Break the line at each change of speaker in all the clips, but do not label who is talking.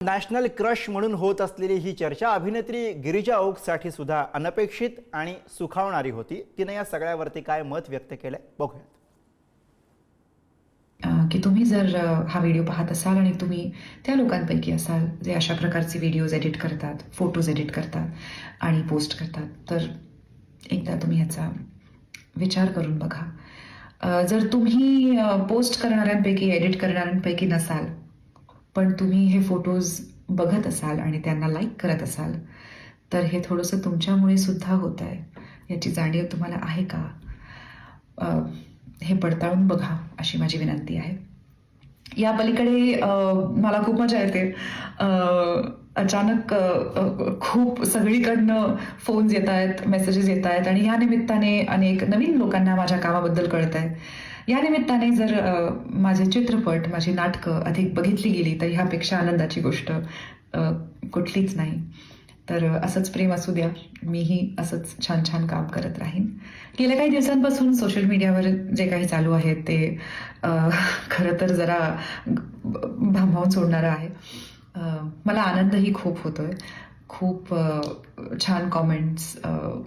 National crush म्हणून होत असलेली ही चर्चा अभिनेत्री गिरिजा ओकसाठी सुद्धा अनपेक्षित आणि सुखावणारी होती. तिने या सगळ्यावरती काय मत व्यक्त केलंय? बघूयात.
की तुम्ही जर हा व्हिडिओ पाहत असाल आणि तुम्ही त्या लोकांपैकी असाल जे अशा प्रकारचे व्हिडिओज एडिट करतात फोटोज एडिट करतात आणि पोस्ट करतात तर एकदा तुम्ही ह्याचा विचार करून बघा. जर तुम्ही पोस्ट करणाऱ्यांपैकी एडिट करणाऱ्यांपैकी नसाल पण तुम्ही हे फोटोज बघत असाल आणि त्यांना लाईक करत असाल तर हे थोडंसं तुमच्यामुळे सुद्धा होत आहे. याची जाणीव तुम्हाला आहे का? हे पडताळून बघा अशी माझी विनंती आहे. या पलीकडे मला खूप मजा येते. अचानक खूप सगळीकडनं फोन्स येत आहेत मेसेजेस येत आहेत आणि या निमित्ताने अनेक नवीन लोकांना माझ्या कामाबद्दल कळत आहे या निमित्ताने जर माझे चित्रपट माझी नाटकं अधिक बघितली गेली तर ह्यापेक्षा आनंदाची गोष्ट कुठलीच नाही. तर असंच प्रेम असू द्या. मीही असंच छान छान काम करत राहीन. गेल्या काही दिवसांपासून सोशल मीडियावर जे काही चालू आहे ते खरं तर जरा भांबावून सोडणारं आहे. मला आनंदही खूप होतोय. खूप छान कॉमेंट्स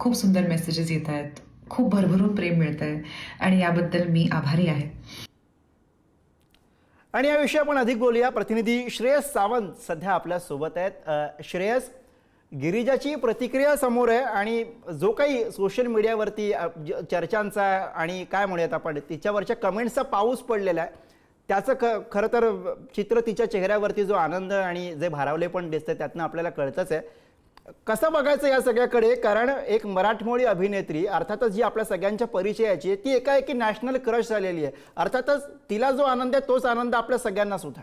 खूप सुंदर मेसेजेस येत आहेत. खूप भरभरून प्रेम मिळत आहे आणि याबद्दल मी आभारी आहे.
आणि याविषयी आपण अधिक बोलूया. प्रतिनिधी श्रेयस सावंत सध्या आपल्यासोबत आहेत. श्रेयस गिरिजाची प्रतिक्रिया समोर आहे आणि जो काही सोशल मीडियावरती चर्चांचा आणि काय म्हणूयात आपण तिच्यावरच्या कमेंट्सचा पाऊस पडलेला आहे. त्याचं ख खरं तर चित्र तिच्या चेहऱ्यावरती जो आनंद आणि जे भारावले पण दिसतं त्यातनं आपल्याला कळतंच आहे. कसं बघायचं या सगळ्याकडे? कारण एक मराठमोळी अभिनेत्री अर्थातच जी आपल्या सगळ्यांच्या परिचयाची आहे ती एकाएकी नॅशनल क्रश झालेली आहे. अर्थातच तिला जो आनंद आहे तोच आनंद आपल्या सगळ्यांना सुद्धा.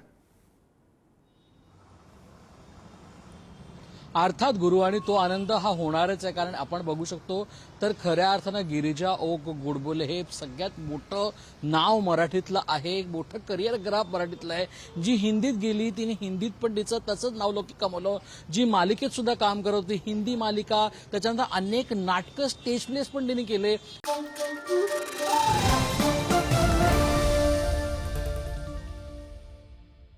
अर्थात गुरु आणि तो आनंद हा होणारच आहे. कारण आपण बघू शकतो तर खऱ्या अर्थानं गिरिजा ओक गुडबोले हे सगळ्यात मोठं नाव मराठीतलं आहे. एक मोठं करिअर ग्राफ मराठीतलं आहे. जी हिंदीत गेली तिने हिंदीत पण तिचं तसंच नावलौकिक कमवलं. जी मालिकेत सुद्धा काम करत होती हिंदी मालिका. त्याच्यानंतर अनेक नाटकं स्टेज प्लेस पण तिने केले.